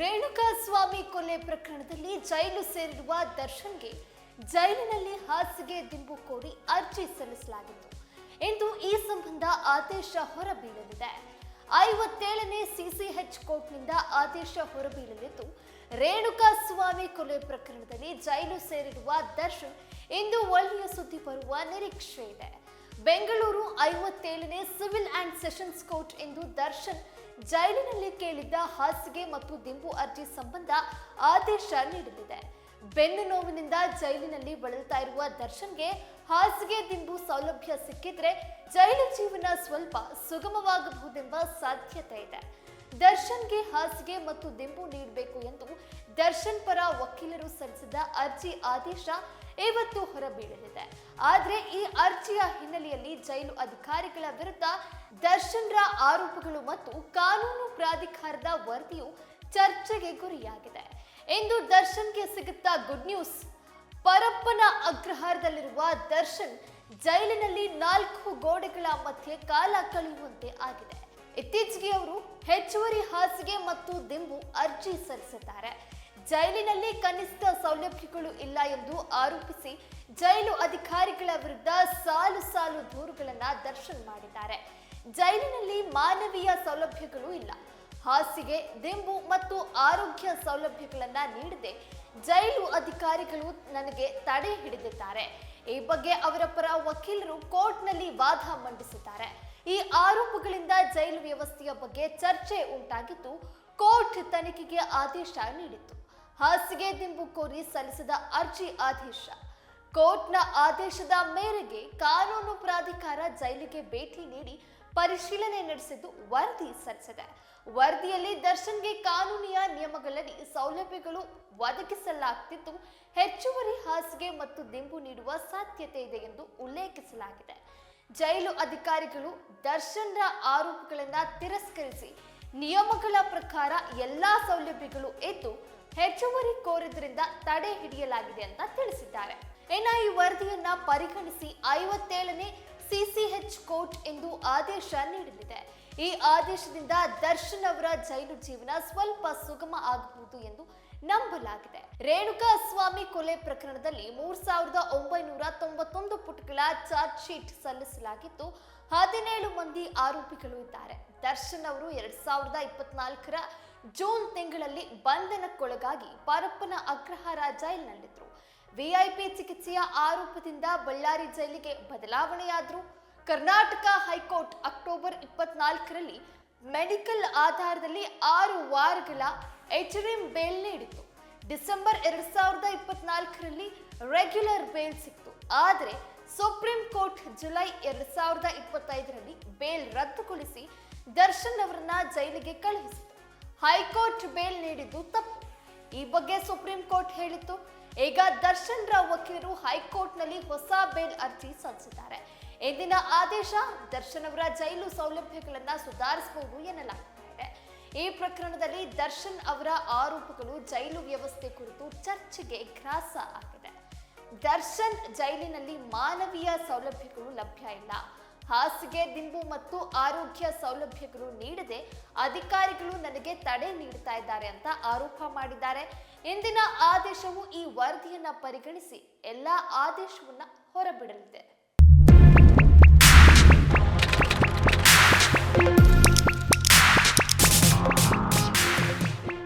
ರೇಣುಕಾ ಸ್ವಾಮಿ ಕೊಲೆ ಪ್ರಕರಣದಲ್ಲಿ ಜೈಲು ಸೇರಿರುವ ದರ್ಶನ್ಗೆ ಜೈಲಿನಲ್ಲಿ ಹಾಸಿಗೆ ದಿಂಬು ಕೋರಿ ಅರ್ಜಿ ಸಲ್ಲಿಸಲಾಗಿತ್ತು. ಎಂದು ಈ ಸಂಬಂಧ ಆದೇಶ ಹೊರಬೀಳಲಿದೆ. ಐವತ್ತೇಳನೇ ಸಿಸಿಎಚ್ ಕೋರ್ಟ್ನಿಂದ ಆದೇಶ ಹೊರಬೀಳಲಿದ್ದು ರೇಣುಕಾ ಸ್ವಾಮಿ ಕೊಲೆ ಪ್ರಕರಣದಲ್ಲಿ ಜೈಲು ಸೇರಿರುವ ದರ್ಶನ್ ಇಂದು ಒಳ್ಳೆಯ ಸುದ್ದಿ ಬರುವ ನಿರೀಕ್ಷೆ ಇದೆ ಬೆಂಗಳೂರು ಐವತ್ತೇಳನೇ ಸಿವಿಲ್ ಆ್ಯಂಡ್ ಸೆಷನ್ಸ್ ಕೋರ್ಟ್ ಎಂದು ದರ್ಶನ್ ಜೈಲಿನಲ್ಲಿ ಕೇಳಿದ್ದ ಹಾಸಿಗೆ ಮತ್ತು ದಿಂಬು ಅರ್ಜಿ ಸಂಬಂಧ ಆದೇಶ ನೀಡಲಿದೆ. ಬೆನ್ನು ನೋವಿನಿಂದ ಜೈಲಿನಲ್ಲಿ ಬಳಲ್ತಾ ಇರುವ ದರ್ಶನ್ಗೆ ಹಾಸಿಗೆ ದಿಂಬು ಸೌಲಭ್ಯ ಸಿಕ್ಕಿದ್ರೆ ಜೈಲು ಜೀವನ ಸ್ವಲ್ಪ ಸುಗಮವಾಗಬಹುದೆಂಬ ಸಾಧ್ಯತೆ ಇದೆ. ದರ್ಶನ್ಗೆ ಹಾಸಿಗೆ ಮತ್ತು ದಿಂಬು ನೀಡಬೇಕು ಎಂದು ದರ್ಶನ್ ಪರ ವಕೀಲರು ಸಲ್ಲಿಸಿದ ಅರ್ಜಿ ಆದೇಶ ಇವತ್ತು ಹೊರಬೀಳಲಿದೆ. ಆದರೆ ಈ ಅರ್ಜಿಯ ಹಿನ್ನೆಲೆಯಲ್ಲಿ ಜೈಲು ಅಧಿಕಾರಿಗಳ ವಿರುದ್ಧ ದರ್ಶನ್ರ ಆರೋಪಗಳು ಮತ್ತು ಕಾನೂನು ಪ್ರಾಧಿಕಾರದ ವರದಿಯು ಚರ್ಚೆಗೆ ಗುರಿಯಾಗಿದೆ. ಇಂದು ದರ್ಶನ್ಗೆ ಸಿಗುತ್ತಾ ಗುಡ್ ನ್ಯೂಸ್. ಪರಪ್ಪನ ಅಗ್ರಹಾರದಲ್ಲಿರುವ ದರ್ಶನ್ ಜೈಲಿನಲ್ಲಿ ನಾಲ್ಕು ಗೋಡೆಗಳ ಮಧ್ಯೆ ಕಾಲ ಕಳೆಯುವಂತೆ ಆಗಿದೆ. ಇತ್ತೀಚೆಗೆ ಅವರು ಹೆಚ್ಚುವರಿ ಹಾಸಿಗೆ ಮತ್ತು ದಿಂಬು ಅರ್ಜಿ ಸಲ್ಲಿಸಿದ್ದಾರೆ. ಜೈಲಿನಲ್ಲಿ ಕನಿಷ್ಠ ಸೌಲಭ್ಯಗಳು ಇಲ್ಲ ಎಂದು ಆರೋಪಿಸಿ ಜೈಲು ಅಧಿಕಾರಿಗಳ ವಿರುದ್ಧ ಸಾಲು ಸಾಲು ದೂರುಗಳನ್ನ ದರ್ಶನ್ ಮಾಡಿದ್ದಾರೆ. ಜೈಲಿನಲ್ಲಿ ಮಾನವೀಯ ಸೌಲಭ್ಯಗಳು ಇಲ್ಲ. ಹಾಸಿಗೆ, ದಿಂಬು ಮತ್ತು ಆರೋಗ್ಯ ಸೌಲಭ್ಯಗಳನ್ನ ನೀಡದೆ ಜೈಲು ಅಧಿಕಾರಿಗಳು ನನಗೆ ತಡೆ ಹಿಡಿದಿದ್ದಾರೆ. ಈ ಬಗ್ಗೆ ಅವರ ಪರ ವಕೀಲರು ಕೋರ್ಟ್ನಲ್ಲಿ ವಾದ ಮಂಡಿಸಿದ್ದಾರೆ. ಈ ಆರೋಪಗಳಿಂದ ಜೈಲು ವ್ಯವಸ್ಥೆಯ ಬಗ್ಗೆ ಚರ್ಚೆ ಉಂಟಾಗಿದ್ದು, ಕೋರ್ಟ್ ತನಿಖೆಗೆ ಆದೇಶ ನೀಡಿತ್ತು. ಹಾಸಿಗೆ ದಿಂಬು ಕೋರಿ ಸಲ್ಲಿಸಿದ ಅರ್ಜಿ ಆದೇಶ. ಕೋರ್ಟ್ನ ಆದೇಶದ ಮೇರೆಗೆ ಕಾನೂನು ಪ್ರಾಧಿಕಾರ ಜೈಲಿಗೆ ಭೇಟಿ ನೀಡಿ ಪರಿಶೀಲನೆ ನಡೆಸಿದ್ದು ವರದಿ ಸಲ್ಲಿಸಿದೆ. ವರದಿಯಲ್ಲಿ ದರ್ಶನ್ಗೆ ಕಾನೂನಿಯ ನಿಯಮಗಳಲ್ಲಿ ಸೌಲಭ್ಯಗಳು ಒದಗಿಸಲಾಗ್ತಿದ್ದು, ಹೆಚ್ಚುವರಿ ಹಾಸಿಗೆ ಮತ್ತು ದಿಂಬು ನೀಡುವ ಸಾಧ್ಯತೆ ಇದೆ ಎಂದು ಉಲ್ಲೇಖಿಸಲಾಗಿದೆ. ಜೈಲು ಅಧಿಕಾರಿಗಳು ದರ್ಶನ್ರ ಆರೋಪಗಳನ್ನ ತಿರಸ್ಕರಿಸಿ, ನಿಯಮಗಳ ಪ್ರಕಾರ ಎಲ್ಲಾ ಸೌಲಭ್ಯಗಳು ಇದ್ದು ಹೆಚ್ಚುವರಿ ಕೋರಿದ್ರಿಂದ ತಡೆ ಹಿಡಿಯಲಾಗಿದೆ ಅಂತ ತಿಳಿಸಿದ್ದಾರೆ. ಇನ್ನು ಈ ವರದಿಯನ್ನ ಪರಿಗಣಿಸಿ ಐವತ್ತೇಳನೇ ಸಿಸಿಎಚ್ ಕೋರ್ಟ್ ಎಂದು ಆದೇಶ ನೀಡಲಿದೆ. ಈ ಆದೇಶದಿಂದ ದರ್ಶನ್ ಅವರ ಜೈಲು ಜೀವನ ಸ್ವಲ್ಪ ಸುಗಮ ಆಗಬಹುದು ಎಂದು ನಂಬಲಾಗಿದೆ. ರೇಣುಕಾ ಸ್ವಾಮಿ ಕೊಲೆ ಪ್ರಕರಣದಲ್ಲಿ ಮೂರ್ ಸಾವಿರದ ಒಂಬೈನೂರ ತೊಂಬತ್ತೊಂದು ಪುಟಗಳ ಚಾರ್ಜ್ ಶೀಟ್ ಸಲ್ಲಿಸಲಾಗಿದ್ದು, ಹದಿನೇಳು ಮಂದಿ ಆರೋಪಿಗಳು ಇದ್ದಾರೆ. ದರ್ಶನ್ ಅವರು ಎರಡ್ ಸಾವಿರದ ಇಪ್ಪತ್ನಾಲ್ಕರ ಜೂನ್ ತಿಂಗಳಲ್ಲಿ ಬಂಧನಕ್ಕೊಳಗಾಗಿ ಪರಪ್ಪನ ಅಗ್ರಹಾರ ಜೈಲಿನಲ್ಲಿದ್ರು ವಿಐಪಿ ಚಿಕಿತ್ಸೆಯ ಆರೋಪದಿಂದ ಬಳ್ಳಾರಿ ಜೈಲಿಗೆ ಬದಲಾವಣೆಯಾದ್ರು. ಕರ್ನಾಟಕ ಹೈಕೋರ್ಟ್ ಅಕ್ಟೋಬರ್ ಇಪ್ಪತ್ನಾಲ್ಕರಲ್ಲಿ ಮೆಡಿಕಲ್ ಆಧಾರದಲ್ಲಿ ಆರು ವಾರಗಳ ಎಚ್ರಿಮ್ ಬೇಲ್ ನೀಡಿತು ಡಿಸೆಂಬರ್ ಎರಡ್ ಸಾವಿರದ ಇಪ್ಪತ್ನಾಲ್ಕರಲ್ಲಿ ರೆಗ್ಯುಲರ್ ಬೇಲ್ ಸಿಕ್ತು. ಆದರೆ ಸುಪ್ರೀಂ ಕೋರ್ಟ್ ಜುಲೈ ಎರಡ್ ಸಾವಿರದ ಇಪ್ಪತ್ತೈದರಲ್ಲಿ ಬೇಲ್ ರದ್ದುಗೊಳಿಸಿ ದರ್ಶನ್ ಅವರನ್ನ ಜೈಲಿಗೆ ಕಳುಹಿಸಿತು ಹೈಕೋರ್ಟ್ ಬೇಲ್ ನೀಡಿದ್ದು ತಪ್ಪು. ಈ ಬಗ್ಗೆ ಸುಪ್ರೀಂ ಕೋರ್ಟ್ ಹೇಳಿತ್ತು. ಈಗ ದರ್ಶನ್ ರಾವ್ ವಕೀಲರು ಹೈಕೋರ್ಟ್ನಲ್ಲಿ ಹೊಸ ಬೇಲ್ ಅರ್ಜಿ ಸಲ್ಲಿಸಿದ್ದಾರೆ. ಇಂದಿನ ಆದೇಶ ದರ್ಶನ್ ಅವರ ಜೈಲು ಸೌಲಭ್ಯಗಳನ್ನ ಸುಧಾರಿಸಬಹುದು ಎನ್ನಲಾಗ್ತಾ ಇದೆ. ಈ ಪ್ರಕರಣದಲ್ಲಿ ದರ್ಶನ್ ಅವರ ಆರೋಪಗಳು ಜೈಲು ವ್ಯವಸ್ಥೆ ಕುರಿತು ಚರ್ಚೆಗೆ ಗ್ರಾಸ ಆಗಿದೆ ದರ್ಶನ್ ಜೈಲಿನಲ್ಲಿ ಮಾನವೀಯ ಸೌಲಭ್ಯಗಳು ಲಭ್ಯ ಇಲ್ಲ. ಹಾಸಿಗೆ, ದಿಂಬು ಮತ್ತು ಆರೋಗ್ಯ ಸೌಲಭ್ಯಗಳು ನೀಡದೆ ಅಧಿಕಾರಿಗಳು ನನಗೆ ತಡೆ ನೀಡ್ತಾ ಇದ್ದಾರೆ ಅಂತ ಆರೋಪ ಮಾಡಿದ್ದಾರೆ. ಇಂದಿನ ಆದೇಶವು ಈ ವರದಿಯನ್ನ ಪರಿಗಣಿಸಿ ಎಲ್ಲಾ ಆದೇಶವನ್ನ ಹೊರಬಿಡಲಿದೆ.